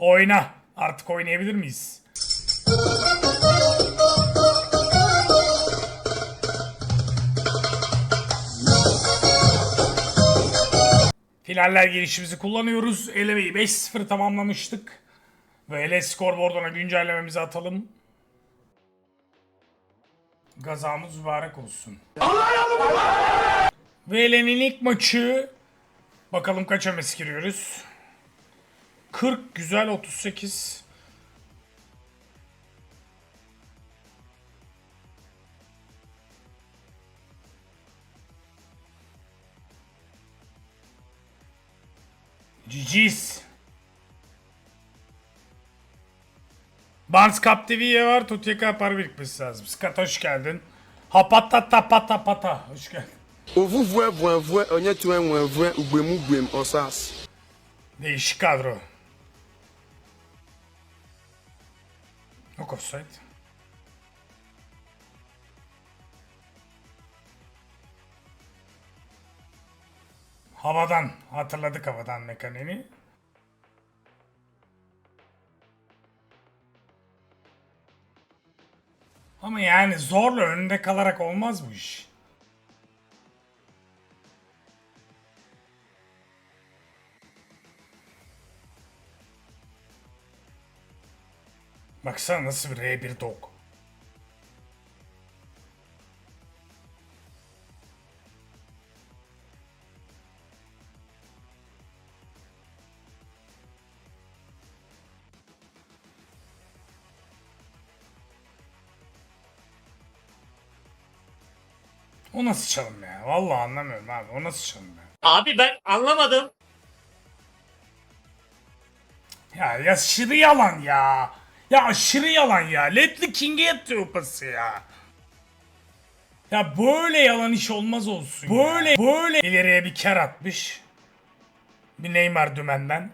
Oyna. Artık oynayabilir miyiz? Finaller girişimizi kullanıyoruz. Elemeyi 5-0 tamamlamıştık. Böyle skorboarduna güncellememizi atalım. Gazamız mübarek olsun. VL'nin ilk maçı. Bakalım kaç ames giriyoruz. 40 güzel 38. GG's. Barnes Cup TV'ye var. Tutyaka para birikmesi lazım. Skat hoş geldin. Hapata pata pata. Hoş geldin. Ovu vue vue vue onye tue nwe vue ugbemu gbem osas. Değişik kadro. Yok offside. Havadan. Hatırladık havadan mekaniğini. Ama yani zorla önünde kalarak olmaz bu iş. Baksana nasıl bir R1 dog. O nasıl çalım ya? Vallahi anlamıyorum abi. O nasıl çalım ya? Abi ben anlamadım. Ya ya aşırı yalan ya. Ya aşırı yalan ya. Letli King'e yatıyor pası ya. Ya böyle yalan iş olmaz olsun Böyle böyle ileriye bir ker atmış. Bir Neymar dümenden.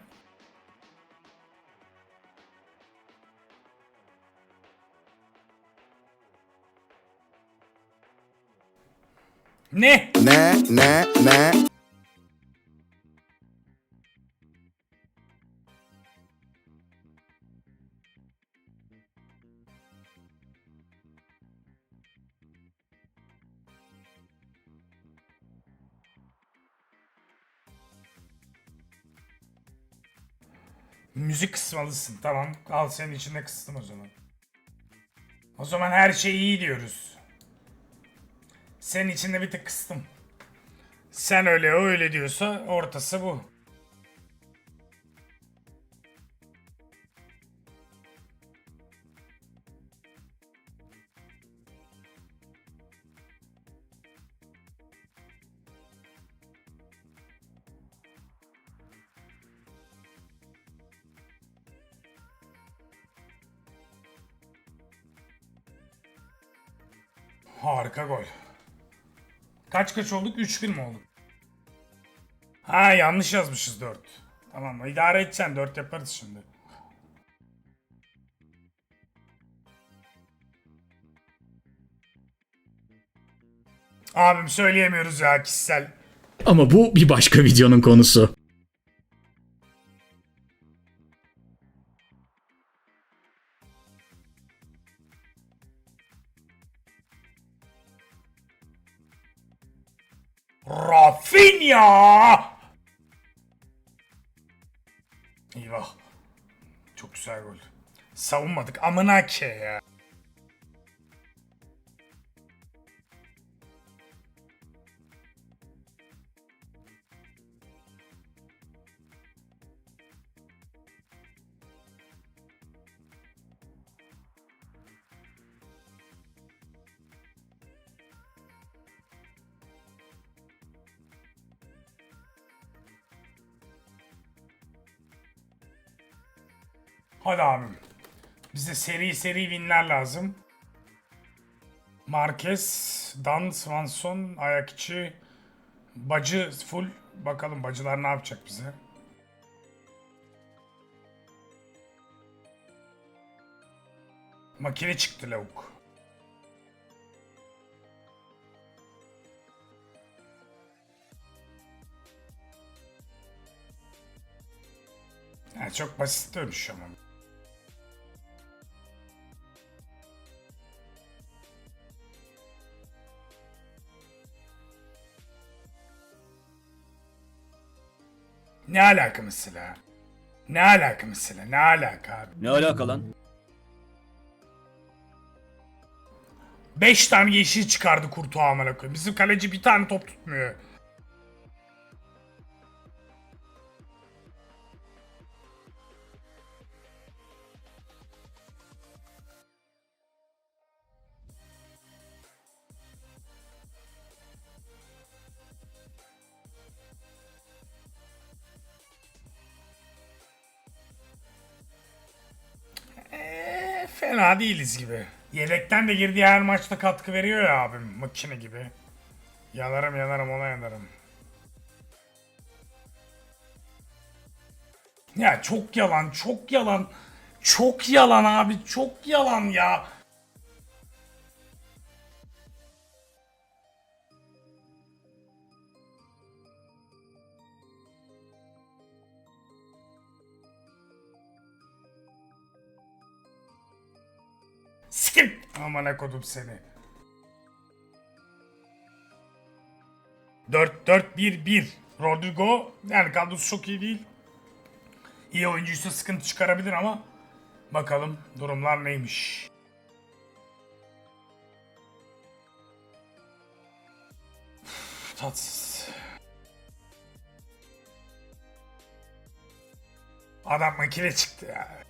Ne? Ne ne ne. Müzik kısmalısın. Tamam. Al senin içinde kıstım o zaman. O zaman her şey iyi diyoruz. Senin içinde bir tık kıstım. Sen öyle o öyle diyorsa ortası bu. Harika gol. Kaç kaç olduk? 3-1 mi olduk? Ha yanlış yazmışız 4. Tamam idare edeceksin 4 yaparız şimdi. Abim söyleyemiyoruz ya kişisel. Ama bu bir başka videonun konusu. Rafinha! Eyvah. Çok güzel gol. Savunmadık amına ke ya. Hadi abim. Bize seri seri winler lazım. Marquez, Dan, Swanson, ayak içi, Bacı full. Bakalım bacılar ne yapacak bize. Makine çıktı lavuk. Yani çok basit dönüş ama. Ne alaka mesela? Ne alaka mesela? Ne alaka abi? Ne alaka lan? 5 tane yeşil çıkardı kurtu amına koyayım. Bizim kaleci bir tane top tutmuyor. Fena değiliz gibi. Yedekten de girdiği her maçta katkı veriyor ya abim makine gibi. Yanarım yanarım ona yanarım. Ya çok yalan çok yalan. Çok yalan abi çok yalan ya. Aman kodum seni. 4-4-1-1. Rodrigo yani kadrosu çok iyi değil. İyi oyuncuysa sıkıntı çıkarabilir ama bakalım durumlar neymiş. Tatsız. Adam makine çıktı ya.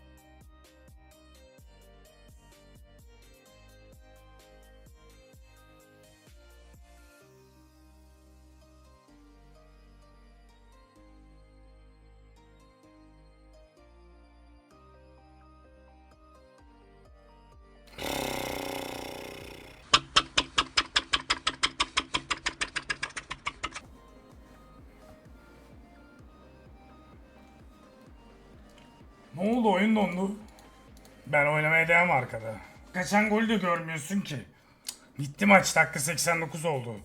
Oldu oyun dondu. Ben oynamaya devam arkada. Kaçan golü de görmüyorsun ki. Bitti maç dakika 89 oldu.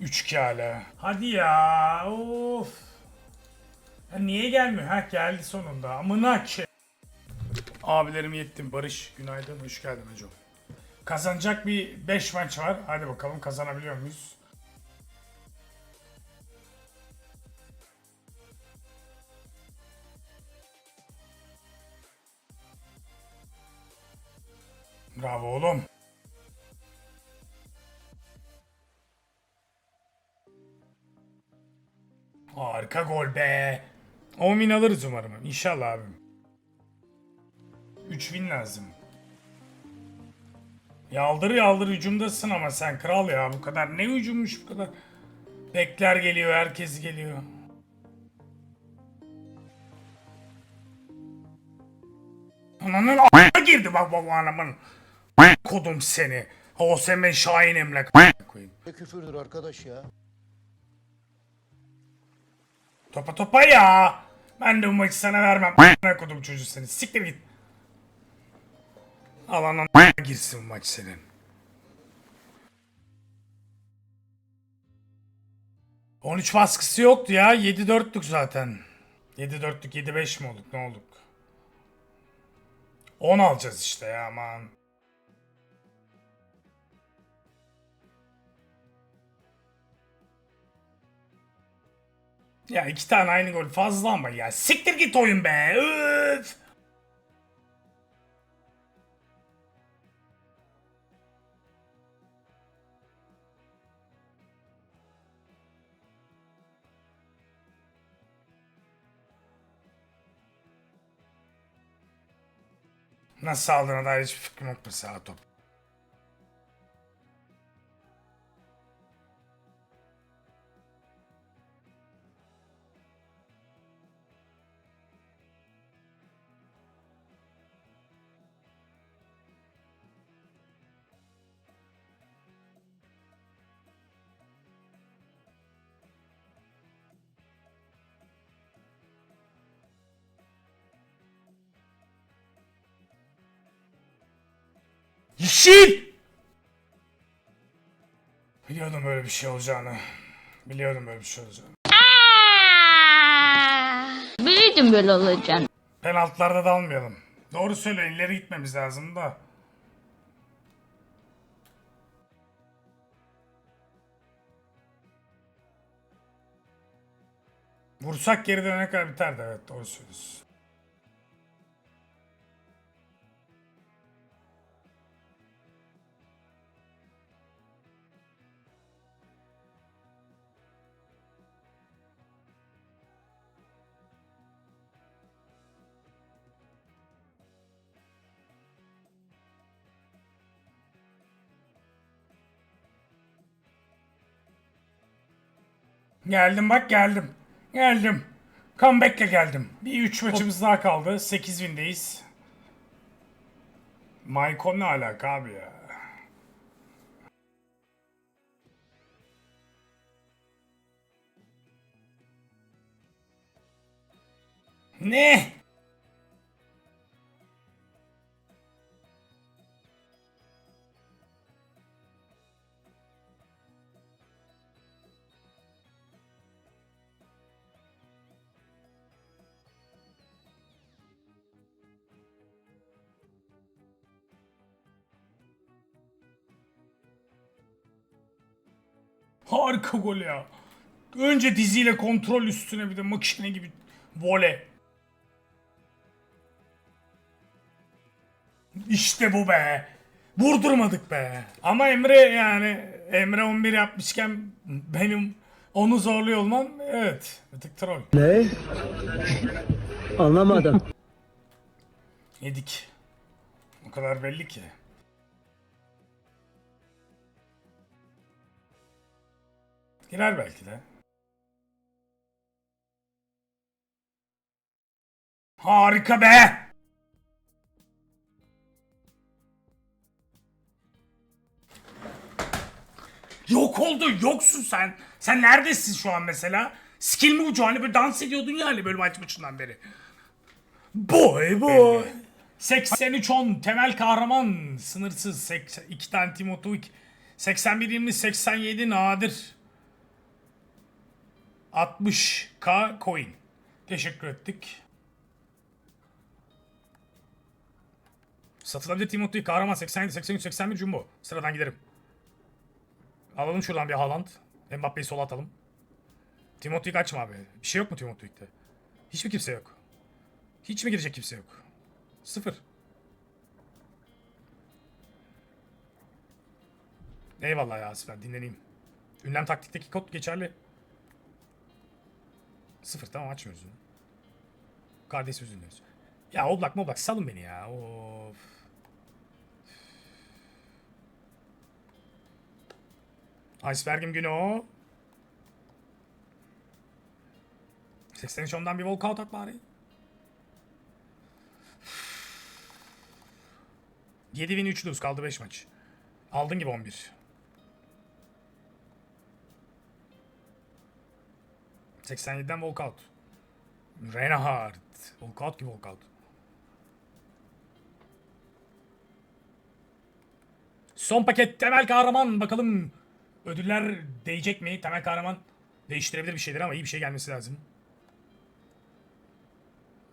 3-2 hala. Hadi ya of. Ya niye gelmiyor? Ha geldi sonunda. Amına ki. Abilerim yettim. Barış günaydın. Hoş geldin hocam. Kazanacak bir 5 maç var. Hadi bakalım kazanabiliyor muyuz? Bravo oğlum. Harika gol be. 10 win alırız umarım. İnşallah abim. 3 win lazım. Yaldır yaldır hücumdasın ama sen kral ya bu kadar. Ne hücummuş bu kadar. Bekler geliyor, herkes geliyor. Ananın a**a girdi bak bu anamın. Kodum seni. OSM Şahin Emlak koyayım. Ne küfürdür arkadaş ya. Topa topa ya. Ben de bu maçı sana vermem. Ne kodum çocuğu seni. Siktir git. Alanın girsin bu maç senin. ...13 baskısı yoktu ya. 7-4'lük zaten. 7-4'lük 7-5 mi olduk? Ne olduk? 10 alacağız işte ya aman. Ya iki tane aynı gol fazla ama ya. Siktir git oyun be. Üf. Nasıl aldığına dair hiçbir fikrim yok mesela top. Yeşil! Biliyordum böyle bir şey olacağını. Biliyordum böyle bir şey olacağını. Biliyordum böyle olacağını. Penaltılarda da almayalım. Doğru söyle ileri gitmemiz lazım da. Vursak geri dönene kadar biterdi evet doğru söylüyorsun. Geldim bak geldim. Geldim. Comeback'le geldim. Bir 3 maçımız daha kaldı. 8 win'deyiz. Maicon ne alaka abi ya? Ne? Harika gol ya. Önce diziyle kontrol üstüne bir de makine gibi voley. İşte bu be. Vurdurmadık be. Ama Emre yani Emre 11 yapmışken benim onu zorluyor olmam evet bir tık troll. Ne? Anlamadım. Yedik. O kadar belli ki. Girer belki de. Harika be! Yok oldu, yoksun sen. Sen neredesin şu an mesela? Skill mi ucu hani böyle dans ediyordun ya hani böyle maç başından beri. Boy boy. 83-10 temel kahraman sınırsız 80, 2 tane Timotu 81 20 87 nadir 60k coin. Teşekkür ettik. Satılabilir Timothy kahraman 87 83 81 jumbo. Sıradan giderim. Alalım şuradan bir Haaland. Mbappe'yi sola atalım. Timothy'yi kaçma abi. Bir şey yok mu Timothy'de? Hiçbir kimse yok. Hiç mi girecek kimse yok? Sıfır. Eyvallah ya Asfer dinleneyim. Ünlem taktikteki kod geçerli. Sıfır tamam açmıyoruz onu. Kardeş üzülüyoruz. Ya oblak moblak salın beni ya. Of. Iceberg'im günü o. 83 ondan bir walkout at bari. 7 win 3 lose kaldı 5 maç. Aldın gibi 11. ...87'den walkout. Reinhardt. Walkout gibi walkout. Son paket temel kahraman. Bakalım ödüller değecek mi? Temel kahraman değiştirebilir bir şeyler ama iyi bir şey gelmesi lazım.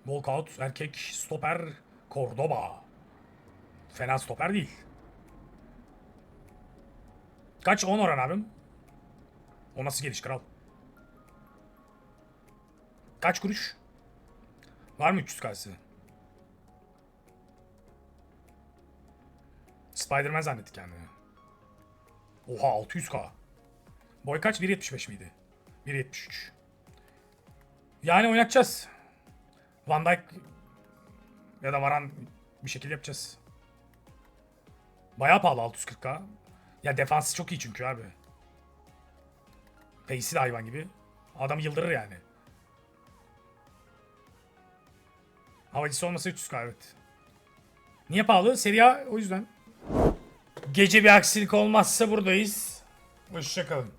Walkout erkek stoper Cordoba. Fena stoper değil. Kaç 10 oran abim? O nasıl geliş kral? Kaç kuruş? Var mı 300 kası? Spiderman zannetti kendini. Oha 600k. Boy kaç? 1.75 miydi? 1.73. Yani oynatacağız. Van Dijk ya da Varan bir şekilde yapacağız. Bayağı pahalı 640k. Ya defansı çok iyi çünkü abi. Pace'i de hayvan gibi. Adam yıldırır yani. Havacısı olmasa 300k evet. Niye pahalı? Serie A o yüzden. Gece bir aksilik olmazsa buradayız. Hoşçakalın.